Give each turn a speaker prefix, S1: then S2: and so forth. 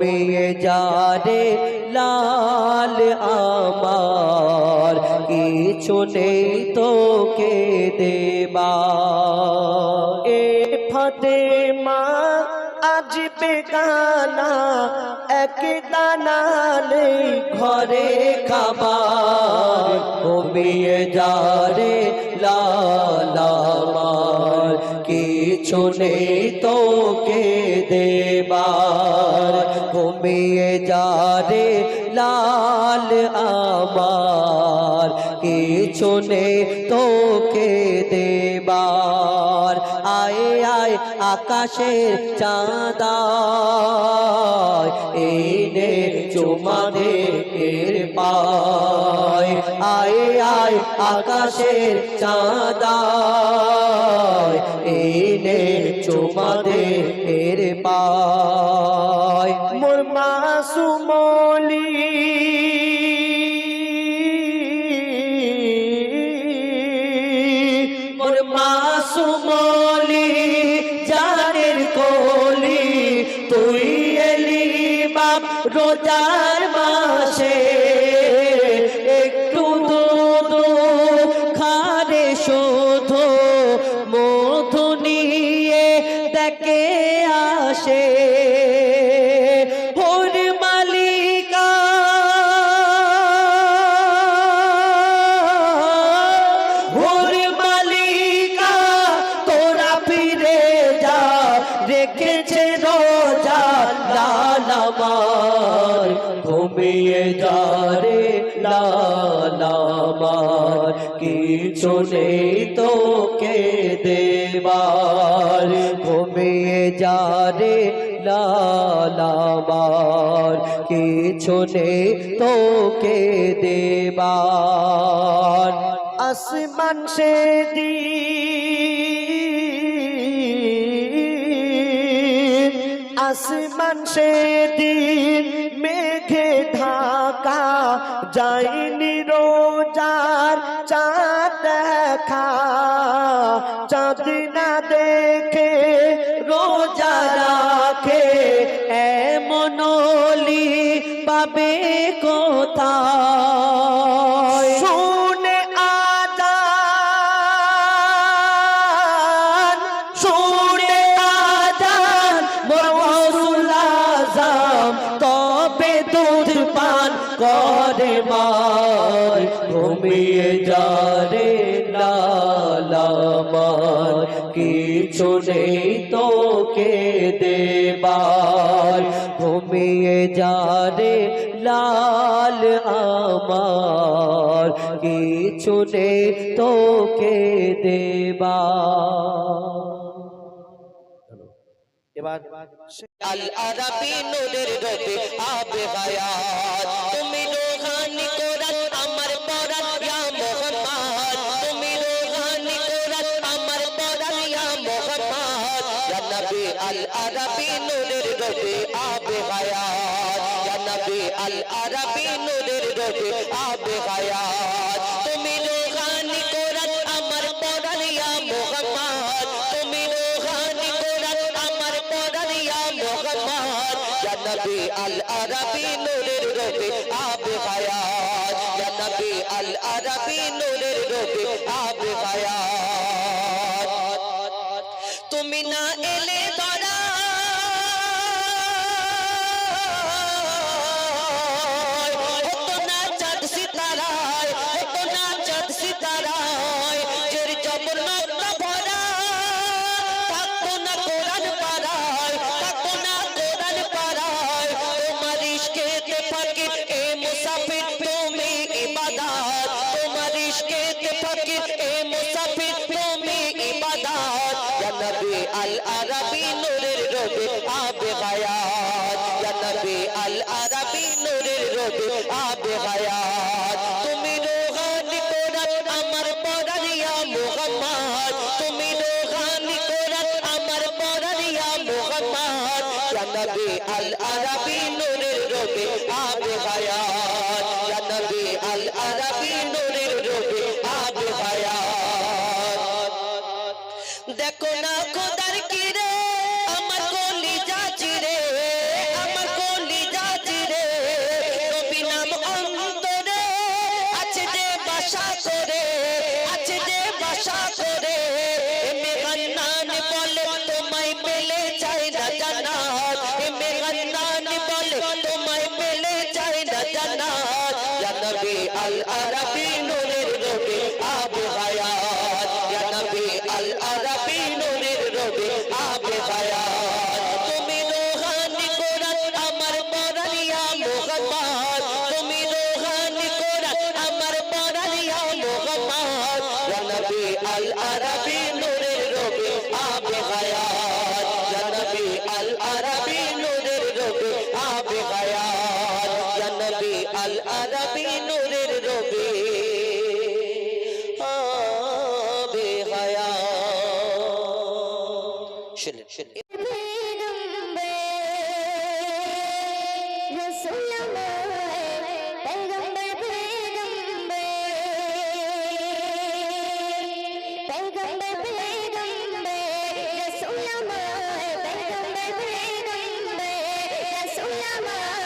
S1: ঘুমিয়ে যারে লাল আমার? কিছু নেই তোকে দেবা
S2: ফতে মা আজ বেগানা, এক দানা নেই
S1: ঘরে খাবার। ঘুমিয়ে যারে লাল আমার, কিছু নেই তোকে দেবার ঘুমিয়ে যারে লাল আমার। কিছু নেই তোকে দেবার। আয় আয়, আকাশের চাঁদা এনে চুমা দে এর পায়। আয় আয়, আকাশের চাঁদা এনে চুমা দে এর পায়।
S2: মাসুমলি
S1: মোর মাসুমলি জানের কোলি, তুই এলি বাপ রোজার মাসে। একটু দুধ খারে শোধ, মধু নিয়ে দেখে আসে। আমার, ঘুমিয়ে যা রে লাল আমার। কিছু নেই তোকে দেবার, ঘুমিয়ে যা রে লাল আমার। কিছু নেই তোকে দেবার।
S2: আসমান সে দিন আসমান সে দিন মেঘে ঢাকা যায়নি রোজার চাঁদ দেখা। চাঁদ না দেখে
S1: রোজা রাখে এমন অলি পাবে কোথায়? ঘুমিয়ে যা রে লাল আমার কিছু নেই তোকে দেবার। ঘুমিয়ে যা রে লাল আমার, কিছু নেই তোকে দেবার।
S3: আল আরাবি নূরের রবে আবে হায়াত, তুমি রোহানি কোরআন আমার পরাণ আল আরাবি নূরের রবে আবে হায়াত ইয়া নবী আল আরাবি নূরের রবে আবে হায়াত তুমি রোহানি কোরআন আমার পরাণ ইয়া মোহাম্মদ। তুমি রোহানি কোরআন আমার পরাণ ইয়া মোহাম্মদ। ইয়া নবী আল আরাবি নূরের রবে আবে হায়াত ইয়া নবী আল আরাবি নূরের রবে আবে হায়াত তুমি না এলে ফকির এ মুসাফির তুমি ইবাদত। ইয়া নবী আল আরাবি নূরের রবে আবে হায়াত। ইয়া নবী আল আরাবি নূরের রবে আবে হায়াত। তুমি রোহানি কোরআন আমার পরাণ ইয়া মুহাম্মদ। তুমি রোহানি কোরআন আমার পরাণ ইয়া মুহাম্মদ। ইয়া নবী আল আরাবি নূরের রবে আবে হায়াত। ইয়া নবী আল আরাবি নূরের দেখো না খোদার কি রে আমার কলি যাচি রে, আমার কলি যাচি রে। কবি নাম অন্তরে আছে যে বাসা করে, আছে যে বাসা করে। এমে গান্নান বলে, তোমায় পেলে চাই না জান্নাত। এমে গান্নান বলে, তোমায় পেলে চাই না জান্নাত। ইয়া নবী আল আরাবিন আল
S4: আরাবিন Yeah, man.